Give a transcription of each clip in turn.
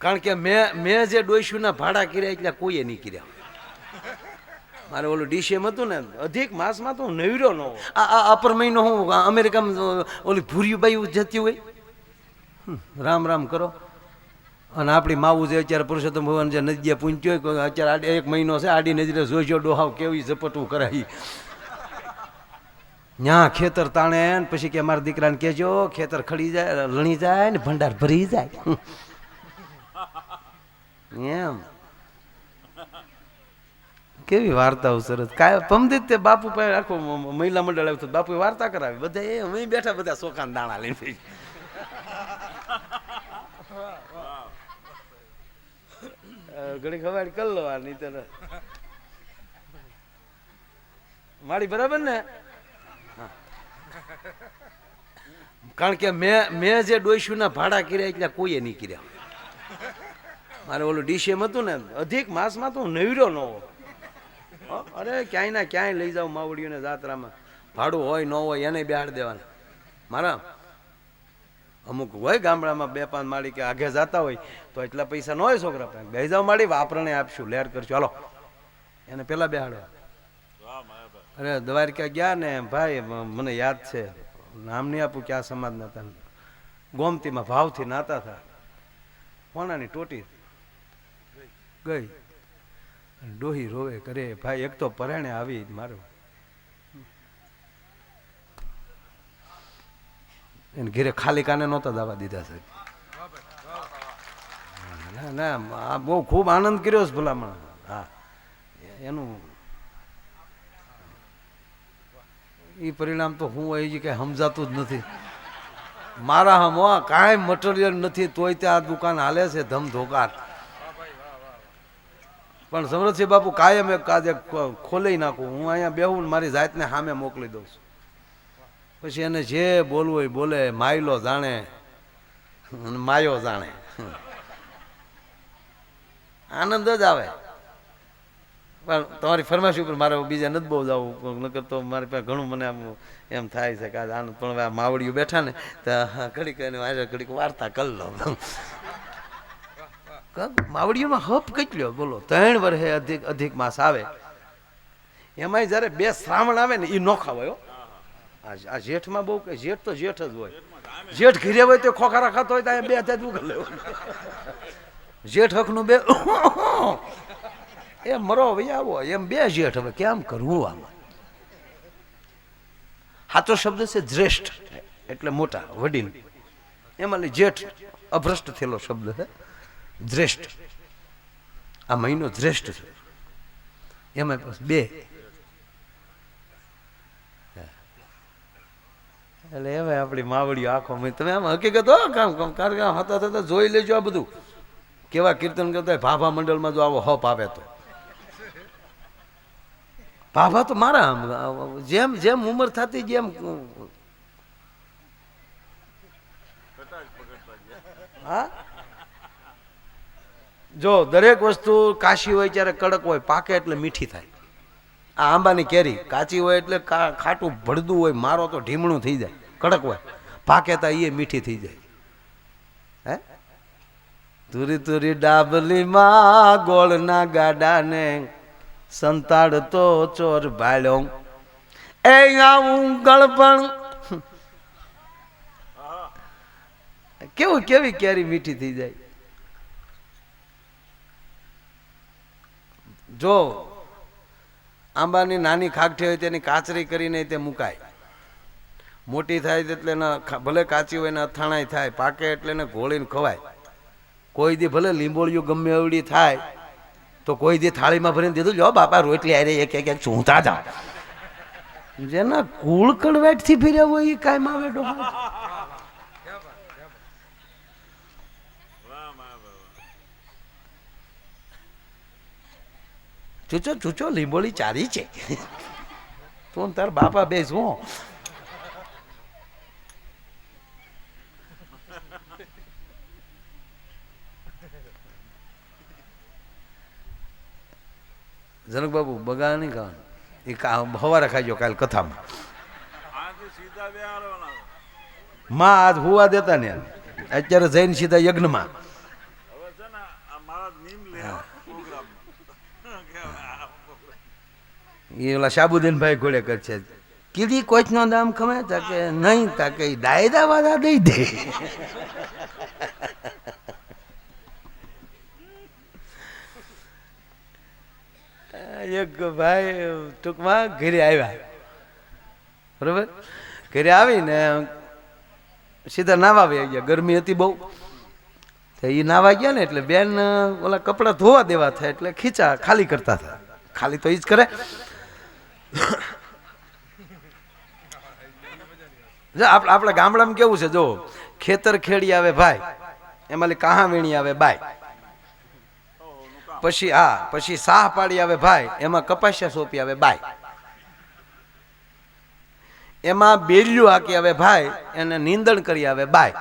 કારણ કે મેં મેં જે ડોઈશુના ભાડા કર્યા એટલે કોઈએ નહીં કર્યા. મારે ઓલું ડીસીએમ હતું ને, અધિક માસમાં તો હું નવીરો ન આ અપર મહિનો હું અમેરિકામાં ઓલી ભૂરીબાઈ જતી હોય. રામ રામ કરો. અને આપણી માવું છે અત્યારે પુરુષોત્તમ ભગવાન જે નદીએ પૂંચ્યો હોય અત્યારે આડે, એક મહિનો છે, આડી નજરે જોઈજો ડોહાવ કેવી ઝપટવું કરાવી ન્યા ખેતર તાણે પછી કે મારા દીકરાને કહેજો, ખેતર ખડી જાય, લણી જાય ને ભંડાર ભરી જાય. એમ. કેવી વાર્તાઓ સરસ. કાય પમદિત તે બાપુ પાસે આખું મહિલા મંડળ આવ્યું બાપુ વાર્તા કરાવી. બધા એ, અમે બેઠા બધા સોકાન દાણા લઈને ઘણી ખબર કરી લો આ નહીં તને મારી બરાબર ને? કારણ કે મેં મેં જે ડોઈશુના ભાડા કર્યા એટલે કોઈએ નહીં કર્યા. મારે ઓલું ડીસીએમ હતું ને અધિક માસમાં તો હું નવર્યો ન હો, અરે ક્યાંય ના ક્યાંય લઈ જાઉં માવડીઓને જાત્રામાં. ભાડું હોય ન હોય એને બેહાડ દેવાના. મારા અમુક હોય ગામડામાં બે પાંચ માળી કે આગે જતા હોય તો એટલા પૈસા ન હોય છોકરા પાસે. બે જાવ માળી વાપરણે આપશું લેર કરશું. હાલો. એને પહેલાં બેહાડો. અરે દ્વારકા ગયા ને ભાઈ મને યાદ છે. નામ નહીં આપું ક્યાં સમાજના હતા ગોમતીમાં ભાવથી નાતા હતા. કોણાની ટોટી? ગઈ. ડોહી રોવે કરે, ભાઈ, એક તો પરાણે આવી મારું. એને ઘેરે ખાલી કાને નહોતા દાવા દીધા સાહેબ. ના ના, આ બહુ ખૂબ આનંદ કર્યો છે ભલામણ. હા. એનું એ પરિણામ તો હું એ કે સમજાતું જ નથી. મારા હમ કાંઈ મટીરિયલ નથી, તોય ત્યાં દુકાન હાલે છે ધમધોકાર. પણ સમરથસિંહ બાપુ કાયમ એક કાજે ખોલી નાખું. હું અહીંયા બેહું ને મારી જાતને સામે મોકલી દઉં છું. પછી એને જે બોલવું હોય બોલે, માયલો જાણે માયો જાણે. આનંદ જ આવે. પણ તમારી ફરમાશ ઉપર મારે બીજા નથી બહુ જવું. નકર તો મારી પાસે ઘણું મને આમ એમ થાય છે કે આજ આનંદ પણ માવડીઓ બેઠા ને તો ઘડીક એને ઘડીક વાર્તા કરી લો માવડીઓમાં હપ કેટલો? બોલો, ત્રણ વર્ષે અધિક અધિક માસ આવે. એમાંય જ્યારે બે શ્રાવણ આવે ને એ નોખા હોય આ જેઠમાં બહુ કે જેઠ તો જેઠ જ હોય. જેઠ ઘીરે હોય તો ખોખારા ખાતો હોય ત્યાં બે હાથે દુઃખ લેવાનું જેઠ હકનું બે એ મરો ભાઈ આવો. એમ બે જેઠ હવે, કેમ કરવું આમાં? સાચો શબ્દ છે જ્રેષ્ઠ એટલે મોટા વડીલ એમાં જેઠ, અભ્રષ્ટ થયેલો શબ્દ છે. જ્યેષ્ઠ આ મહિનો જ્રેષ્ઠ છે. એમાં બે. એટલે હવે આપણી માવડીઓ આખો તમે આમ હકીકત કામ કામ કારણ કે આમ હતા થતા જોઈ લેજો આ બધું. કેવા કીર્તન કરતા ભાભા મંડળમાં જો આવો હપ આવે તો. ભાભા તો મારા જેમ જેમ ઉંમર થતી જેમ હા? જો દરેક વસ્તુ કાશી હોય ત્યારે કડક હોય પાકે એટલે મીઠી થાય. આ આંબાની કેરી કાચી હોય એટલે ખાટું ભળદું હોય મારો તો ઢીમણું થઈ જાય કડક હોય. પાકે તા એ મીઠી થઈ જાય. હે? તુરી તુરી ડાબલીમાં ગોળના ગાડાને સંતાડતો ચોર ભાળ્યો. એ આવું ગળપણ. કેવું કેવી કેરી મીઠી થઈ જાય? જો આંબાની નાની ખાગઠી હોય તેની કાચરી કરીને તે મુકાય. મોટી થાય એટલે ભલે કાચી હોય ને અથાણાય થાય, પાકે એટલે એને ઘોળીને ખવાય. કોઈ દી ભલે લીંબોળિયું ગમે એવડી થાય, તો કોઈ દી થાળીમાં ભરીને દીધું જો બાપા, રોટલી આવી એક એક એક ચૂંતા જાવ જેના કુળ કડવાટથી ફેર્યા હોય એ કાંઈ આવે ડોહા. ચૂચો ચૂચો લીંબોળી ચારી છે. તું તાર બાપા બે શું જનક બાબુ બગા નહીં ખાવાનું. એ હવારે ખાજો કાલ કથામાં. માં આજ હોવા દેતા ને. અત્યારે જૈન સીધા યજ્ઞમાં હવે છે ને ના આ મારા નીમ લે પ્રોગ્રામ કે આ program. એ ઓલા શાબુદ્દીનભાઈ ઘોડેકર છે. કીધી કોચનો દામ ખમે તાકે નહીં તાકે દાયદા વાદા દઈ દે. એક ભાઈ ટૂંકમાં ઘરે આવ્યા. બરોબર? ઘરે આવીને સીધા નાવા આવી ગયા. ગરમી હતી બહુ. તો એ નાવા ગયા ને એટલે બેન ઓલા કપડાં ધોવા દેવા થાય એટલે ખીચા ખાલી કરતા હતા. ખાલી તો એ જ કરે. આપણા ગામડામાં કેવું છે? જો ખેતર ખેડી આવે ભાઈ, એમાં કાહા વીણી આવે બાય પછી હા પછી સાહ પાડી આવે ભાઈ, એમાં કપાસિયા સોંપી આવે બાય એમાં બેલ્યું હાકી આવે ભાઈ, એને નીંદણ કરી આવે બાય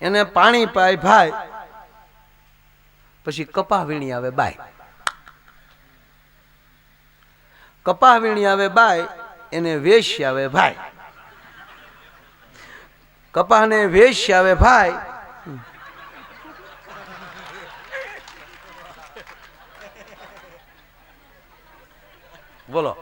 એને પાણી પાય ભાઈ, પછી કપા વીણી આવે બાય કપા વીણી આવે બાય, એને વેશ આવે ભાઈ. કપાને વેશ આવે ભાઈ. બોલો.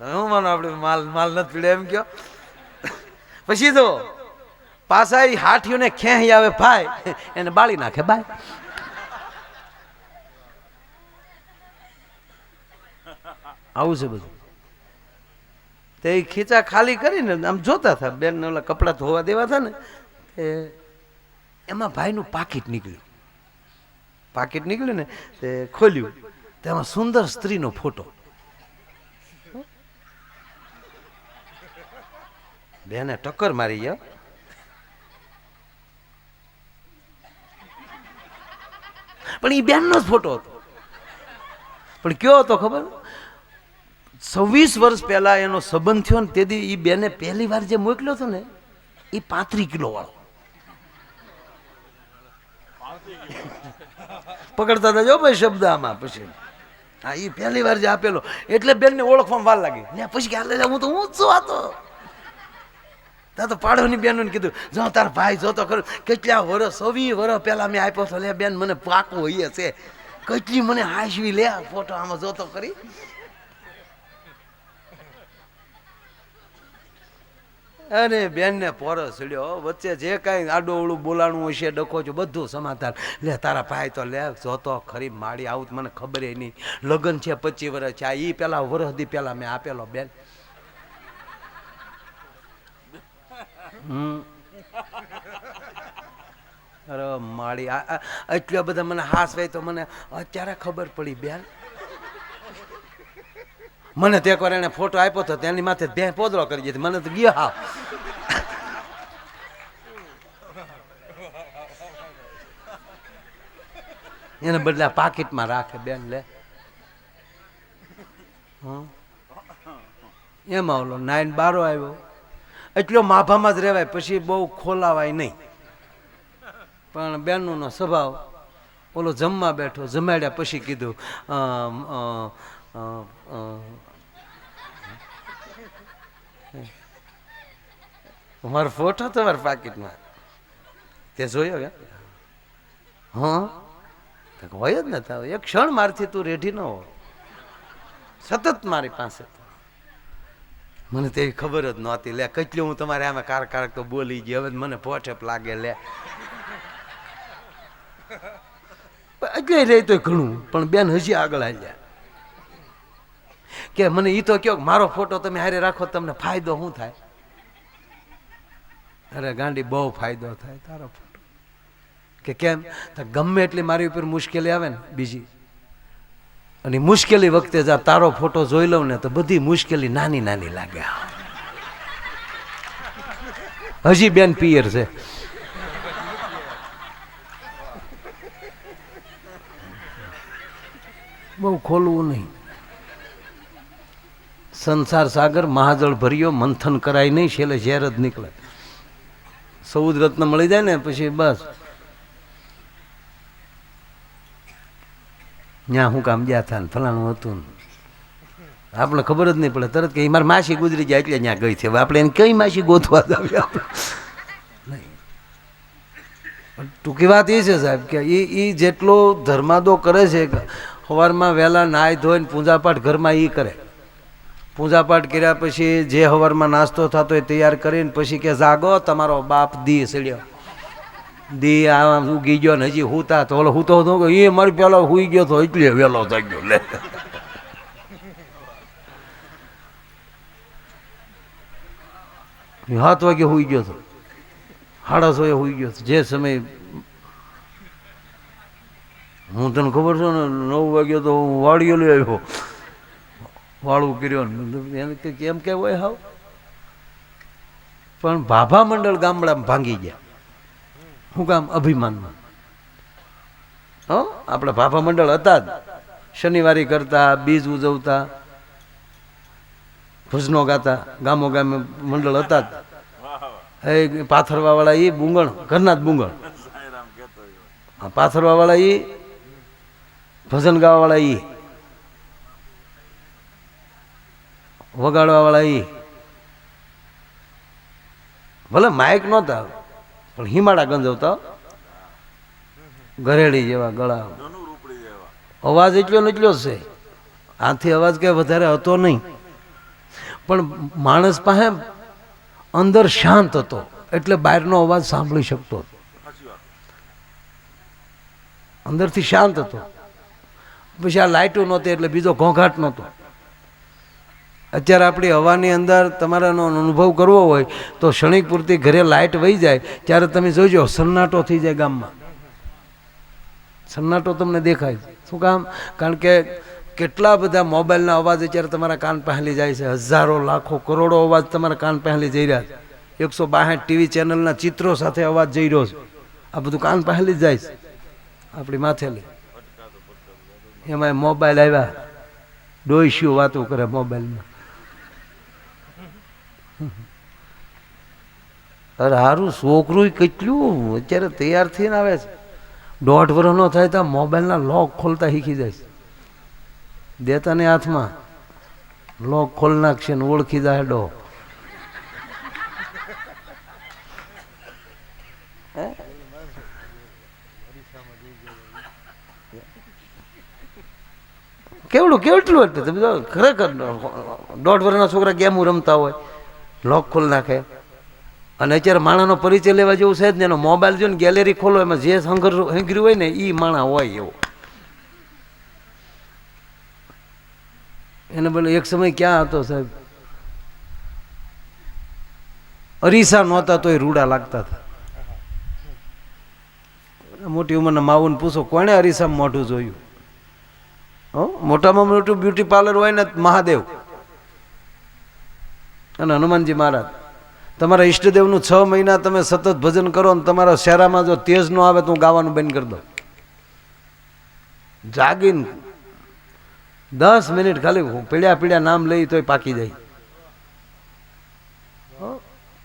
હું માનો આપણે માલ માલ નથી પીડે એમ કયો? પછી તો પાછા હાથીઓને ખેંચી આવે ભાઈ, એને બાળી નાખે બાય. આવું છે બધું. તે ખીચા ખાલી કરીને આમ જોતા હતા. બેન ઓલા કપડાં ધોવા દેવા હતા ને, તે એમાં ભાઈનું પાકીટ નીકળ્યું. પાકીટ નીકળ્યું ને, તે ખોલ્યું. તેમાં સુંદર સ્ત્રીનો ફોટો. બેને ટક્કર મારી ગયા. પણ એ બેનનો જ ફોટો હતો. પણ કયો હતો ખબર? છવ્વીસ વર્ષ પહેલા એનો સંબંધ થયો ને તેથી એ બેને પહેલી વાર જે મોકલ્યો હતો ને એ પાંત્રીસ કિલો વાળો. પકડતા હતા જો ભાઈ શબ્દ આમાં પછી. હા એ પહેલી વાર જે આપેલો. એટલે બેનને ઓળખવામાં વાર લાગી. ને પછી હાલે હું તો હું જ છું આ તો. ત્યાં તો પાડોની બેનોને કીધું, જો તાર ભાઈ જોતો ખરો. કેટલા વર્ષ સવી વર્ષ પહેલા મેં આપ્યો હતો. લે બેન, મને પાકો હોય છે. કેટલી મને હાશવી લે ફોટો આમાં જોતો કરી અને બેનને પોરો સડ્યો વચ્ચે જે કાંઈ આડો ઓળું બોલાણું હશે ડખો છો, બધું સમાધાન. લે, તારા ભાઈ તો લે જોતો ખરી માડી આવું મને ખબર નહીં. લગ્ન છે પચીસ વર્ષ છે. આ ઈ પેલા વર્ષ દી પેલા મેં આપેલો, બેન. અરે માળી, આ- એટલા બધા મને હાસ હોય તો મને અત્યારે ખબર પડી, બેન. મને તે એકવાર એને ફોટો આપ્યો તો તેની માથે બે પોદરો કરી દીધી. મને તો ગયો હા એને બદલા પાકીટમાં રાખે બેન, લે. એમાં ઓલો નાઈન બારો આવ્યો. એટલો માભામાં જ રહેવાય, પછી બહુ ખોલાવાય નહીં. પણ બેનનો સ્વભાવ, ઓલો જમવા બેઠો, જમાડ્યા પછી કીધું મારો ફોટો તમારા પાકીટમાં. તે જોયો કે? હા. તો હોય જ ને તાવ. એક ક્ષણ મારથી તું રેઢી ન હો સતત મારી પાસે તો. મને તેવી ખબર જ નહોતી. લે, કેટલી હું તમારે આમાં કાર કારક તો બોલી ગઈ હવે મને પોઠેપ લાગે, લે. એટલે રહી તો ઘણું. પણ બેન હજી આગળ આવ્યા કે મને એ તો કયો મારો ફોટો તમે હારે રાખો તમને ફાયદો શું થાય? અરે ગાંડી બહુ ફાયદો થાય તારો ફોટો. કે કેમ? તો ગમે એટલી મારી ઉપર મુશ્કેલી આવે ને બીજી. અને મુશ્કેલી વખતે જા તારો ફોટો જોઈ લઉં ને તો બધી મુશ્કેલી નાની નાની લાગે. હજી બેન પિયર છે. બહુ ખોલવું નહીં. સંસાર સાગર મહાજળ ભર્યો મંથન કરાય નહીં, છેલ્લે ઝેર જ નીકળે. સૌદ રત્ન મળી જાય ને, પછી બસ. ત્યાં હું કામ ગયા હતા ફલાણું હતું આપણે ખબર જ નહીં પડે, તરત કે મારી માસી ગુજરી જાય એટલે ત્યાં ગઈ છે. આપણે એને કઈ માસી ગોતવા જાવી આપણે? ટૂંકી વાત એ છે સાહેબ કે એ એ જેટલો ધર્માદો કરે છે સવારમાં વહેલા નાય ધોઈને પૂજાપાઠ ઘરમાં એ કરે. પૂજાપાઠ કર્યા પછી જે સવારમાં નાસ્તો થતો એ તૈયાર કરીને પછી કે જાગો, તમારો બાપ દી સડ્યો. દી આ ઉગી ગયો ને હજી હુતા તો. ઓલો હુતો હતો એ મારી પેલો હુઈ ગયો તો એટલે વહેલો થઈ ગયો લે સાત વાગે હુઈ ગયો હતો સાડા સોએ હુઈ ગયો હતો જે સમય હું તને ખબર છે ને, નવ વાગ્યો તો હું વાડીઓ લઈ આવ્યો. વાળું કર્યો એને કેમ કે હોય હાવ. પણ ભાભા મંડળ ગામડામાં ભાંગી ગયા. હું કામ અભિમાનમાં. હો આપણે ભાભા મંડળ હતા જ. શનિવારી કરતા બીજ ઉજવતા ભજનો ગાતા ગામો ગામે મંડળ હતા જ. એ પાથરવા વાળા એ બુંગણ ઘરના જ બુંગણ સાંઈરામ કહેતો હોય. આ પાથરવા વાળા એ ભજન ગાવા વાળા એ વગાડવા વાળા એ ભલે માઇક નહોતા પણ હિમાડા ગંજવતા ઘરેડી જેવા ગળા. અવાજ એટલો ને એટલો છે. આથી અવાજ કઈ વધારે હતો નહીં. પણ માણસ પાસે અંદર શાંત હતો, એટલે બહારનો અવાજ સાંભળી શકતો હતો. અંદરથી શાંત હતો. પછી આ લાઇટો નહોતી, એટલે બીજો ઘોંઘાટ નહોતો. અત્યારે આપણી હવાની અંદર તમારાનો અનુભવ કરવો હોય તો ક્ષણિક પૂરતી ઘરે લાઇટ વહી જાય, ત્યારે તમે જોજો, સન્નાટો થઈ જાય ગામમાં. સન્નાટો તમને દેખાય. શું કામ? કારણ કે કેટલા બધા મોબાઈલના અવાજ અત્યારે તમારા કાન પહેલી જાય છે. હજારો, લાખો, કરોડો અવાજ તમારા કાન પહેલી જઈ રહ્યા છે. એકસો બાસઠ ટીવી ચેનલના ચિત્રો સાથે અવાજ જઈ રહ્યો છે. આ બધું કાન પહેલી જ જાય છે. આપણી માથેલી. એમાં મોબાઈલ આવ્યા. ડોઈશ્યું વાતો કરે મોબાઈલમાં. અરે સારું છોકરું કેટલું અત્યારે તૈયાર થઈને આવે છે. દોઢ વર્ષનો થાય તો મોબાઈલના લોક ખોલતા શીખી જાય છે. દેતાને હાથમાં લોક ખોલ નાખશે ને ઓળખી જાય ડો. કેવડું કેટલું હતું તમે ખરેખર દોઢ વર્ષના છોકરા ગેમું રમતા હોય, લોક ખોલ નાખે. અને અત્યારે માણાનો પરિચય લેવા જેવું છે જ ને, એનો મોબાઈલ જો ને ગેલેરી ખોલો, એમાં જે સંઘર હંગર્યું હોય ને એ માણા હોય એવો. એને બોલે, એક સમય ક્યાં હતો સાહેબ? અરીસા નહોતા તોય રૂડા લાગતા હતા. મોટી ઉંમરના માવુને પૂછો, કોણે અરીસા મોઢું જોયું? હો, મોટામાં મોટું બ્યુટી પાર્લર હોય ને, મહાદેવ. અને હનુમાનજી મહારાજ. તમારા ઈષ્ટદેવનું છ મહિના તમે સતત ભજન કરો ને તમારા શેરામાં જો તેજ ન આવે તો હું ગાવાનું બંધ કરી દઉં. જાગીને દસ મિનિટ ખાલી પીડ્યા પીડ્યા નામ લઈ તોય પાકી જાય.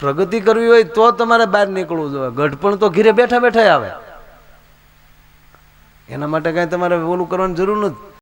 પ્રગતિ કરવી હોય તો તમારે બહાર નીકળવું જોઈએ. ગઢપણ તો ઘીરે બેઠા બેઠા આવે. એના માટે કાંઈ તમારે ઓલું કરવાની જરૂર નથી.